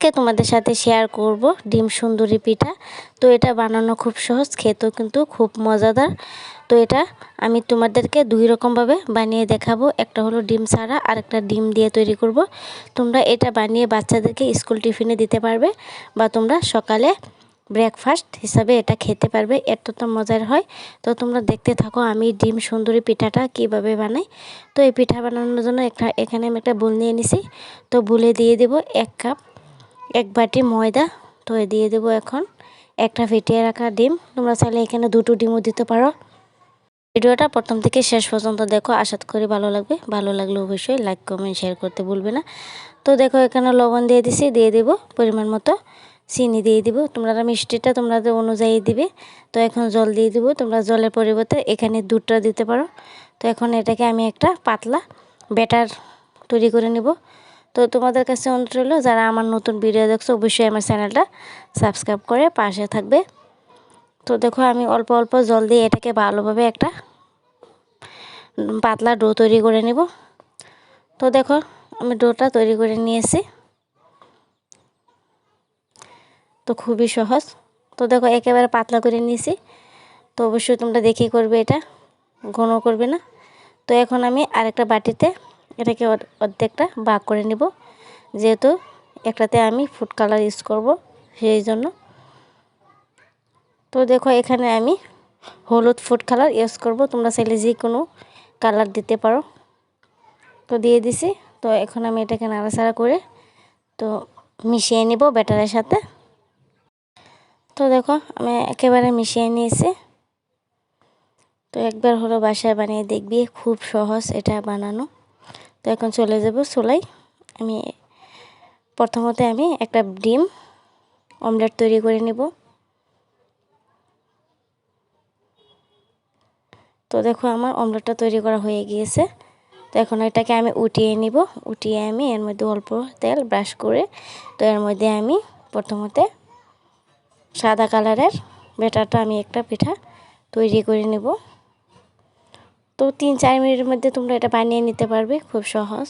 কে তোমাদের সাথে শেয়ার করব ডিম সুন্দরী পিঠা। তো এটা বানানো খুব সহজ, খেতেও কিন্তু খুব মজাদার। তো এটা আমি তোমাদেরকে দুই রকমভাবে বানিয়ে দেখাবো। একটা হলো ডিম ছাড়া আর একটা ডিম দিয়ে তৈরি করব। তোমরা এটা বানিয়ে বাচ্চাদেরকে স্কুল টিফিনে দিতে পারবে বা তোমরা সকালে ব্রেকফাস্ট হিসাবে এটা খেতে পারবে। এত তো মজার হয়। তো তোমরা দেখতে থাকো আমি ডিম সুন্দরী পিঠাটা কীভাবে বানাই। তো এই পিঠা বানানোর জন্য একটা, এখানে আমি একটা বুল নিয়ে নিছি। তো বুলে দিয়ে দেব এক কাপ এক বাটি ময়দা তো দিয়ে দেবো এখন। একটা ফেটিয়ে রাখা ডিম। তোমরা চাইলে এখানে দুটো ডিমও দিতে পারো। ভিডিওটা প্রথম থেকে শেষ পর্যন্ত দেখো। আশা করি ভালো লাগবে। ভালো লাগলে অবশ্যই লাইক কমেন্ট শেয়ার করতে ভুলবে না। তো দেখো, এখানে লবণ দিয়ে দিছি। দিয়ে দেব পরিমাণ মতো। চিনি দিয়ে দিব। তোমরা মিষ্টিটা তোমরা অনুযায়ী দিবে। তো এখন জল দিয়ে দিব। তোমরা জলের পরিবর্তে এখানে দুধটা দিতে পারো। তো এখন এটাকে আমি একটা পাতলা ব্যাটার তৈরি করে নেব। তো তোমাদের কাছে অনুরোধ রইল, যারা আমার নতুন ভিডিও দেখছ, অবশ্যই আমার চ্যানেলটা সাবস্ক্রাইব করে পাশে থাকবে। তো দেখো, আমি অল্প অল্প জল দিয়ে এটাকে ভালোভাবে একটা পাতলা ডো তৈরি করে নেব। তো দেখো, আমি ডোটা তৈরি করে নিয়েছি। তো খুবই সহজ। তো দেখো, একেবারে পাতলা করে নিয়েছি। তো অবশ্যই তোমরা দেখেই করবে এটা, ঘন করবে না। তো এখন আমি আরেকটা বাটিতে এটাকে অর্ধেকটা বাক করে নিব। যেহেতু একটাতে আমি ফুড কালার ইউজ করব সেই জন্য। তো দেখো এখানে আমি হলুদ ফুড কালার ইউজ করব। তোমরা চাইলে যে কোনো কালার দিতে পারো। তো দিয়ে দিছি। তো এখন আমি এটাকে নাড়াচাড়া করে তো মিশিয়ে নিব ব্যাটারের সাথে। তো দেখো আমি একেবারে মিশিয়ে নিয়েছি। তো একবার হলো বাসায় বানিয়ে দেখবি, খুব সহজ এটা বানানো। তো এখন চলে যাব চুলাই আমি প্রথমত আমি একটা ডিম, অমলেট তৈরি করে নেব। তো দেখো আমার অমলেটটা তৈরি করা হয়ে গিয়েছে। তো এখন এটাকে আমি উঠিয়ে নিব। উঠিয়ে আমি এর মধ্যে অল্প তেল ব্রাশ করে, তো এর মধ্যে আমি প্রথমতে সাদা কালারের ব্যাটারটা আমি একটা পিঠা তৈরি করে নেব। তো তিন, চার মিনিটের মধ্যে তোমরা এটা বানিয়ে নিতে পারবে, খুব সহজ।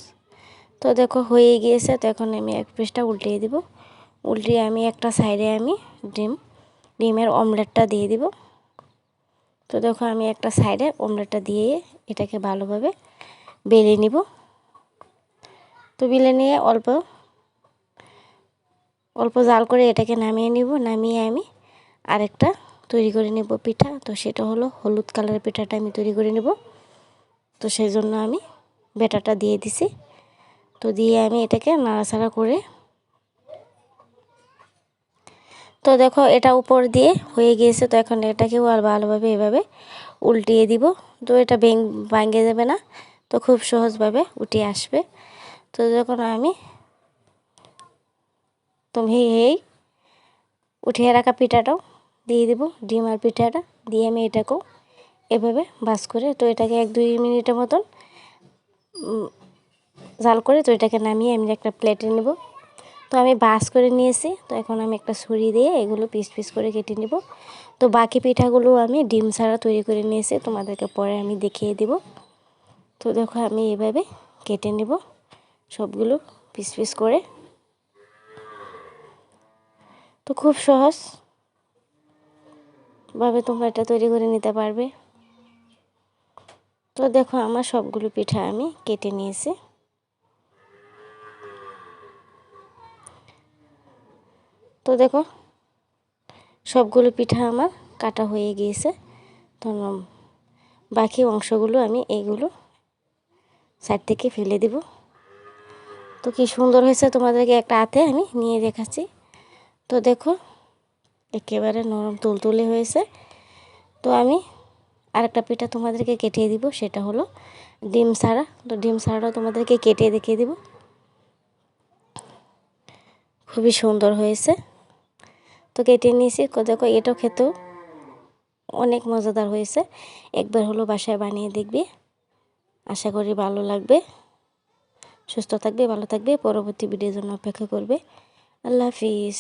তো দেখো, হয়ে গিয়েছে। তো এখন আমি এক পিসটা উল্টিয়ে দিব। উল্টিয়ে আমি একটা সাইডে আমি ডিম, ডিমের অমলেটটা দিয়ে দিব। তো দেখো, আমি একটা সাইডে অমলেটটা দিয়ে এটাকে ভালোভাবে বেলে নিব। তো বেলে নিয়ে অল্প অল্প জাল করে এটাকে নামিয়ে নিব। নামিয়ে আমি আরেকটা তৈরি করে নেব পিঠা। তো সেটা হলো হলুদ কালারের পিঠাটা আমি তৈরি করে নেব। তো সেই জন্য আমি বেটাটা দিয়ে দিছি। তো দিয়ে আমি এটাকে নাড়াচাড়া করে তো দেখো এটা উপর দিয়ে হয়ে গিয়েছে। তো এখন এটাকেও আর ভালোভাবে এভাবে উল্টিয়ে দিব। তো এটা ভাঙ্গে যাবে না। তো খুব সহজভাবে উঠে আসবে। তো যখন আমি তুমি এই উঠিয়ে রাখা পিঠাটাও দিয়ে দেবো, ডিম আর পিঠাটা দিয়ে আমি এটাকেও এভাবে বাস করে তো এটাকে এক দুই মিনিটের মতন জাল করে তো এটাকে নামিয়ে আমি একটা প্লেটে নেব। তো আমি বাস করে নিয়েছি, তো এখন আমি একটা ছুরি দিয়ে এগুলো পিস পিস করে কেটে নেব। তো বাকি পিঠাগুলো আমি ডিম ছাড়া তৈরি করে নিয়েছি, তোমাদেরকে পরে আমি দেখিয়ে দেব। তো দেখো আমি এভাবে কেটে নেব সবগুলো পিস পিস করে। তো খুব সহজ। ভাবে তোমরা এটা তৈরি করে নিতে পারবে। তো দেখো, আমার সবগুলো পিঠা আমি কেটে নিয়েছি। তো দেখো, সবগুলো পিঠা আমার কাটা হয়ে গিয়েছে। তো বাকি অংশগুলো আমি এইগুলো সাইড থেকে ফেলে দিব। তো কি সুন্দর হয়েছে তোমাদেরকে একটা হাতে আমি নিয়ে দেখাচ্ছি। তো দেখো, একেবারে নরম তুলতুলে হয়েছে। তো আমি আরেকটা পিঠা তোমাদেরকে কেটে দিব, সেটা হলো ডিম সারা। তো ডিম সারাটাও তোমাদেরকে কেটে দেখিয়ে দিব। খুবই সুন্দর হয়েছে। তো কেটে নিয়েছি। দেখো, এটাও খেতেও অনেক মজাদার হয়েছে। একবার হলো বাসায় বানিয়ে দেখবে। আশা করি ভালো লাগবে। সুস্থ থাকবে, ভালো থাকবে। পরবর্তী ভিডিওর জন্য অপেক্ষা করবে। আল্লাহ হাফিজ।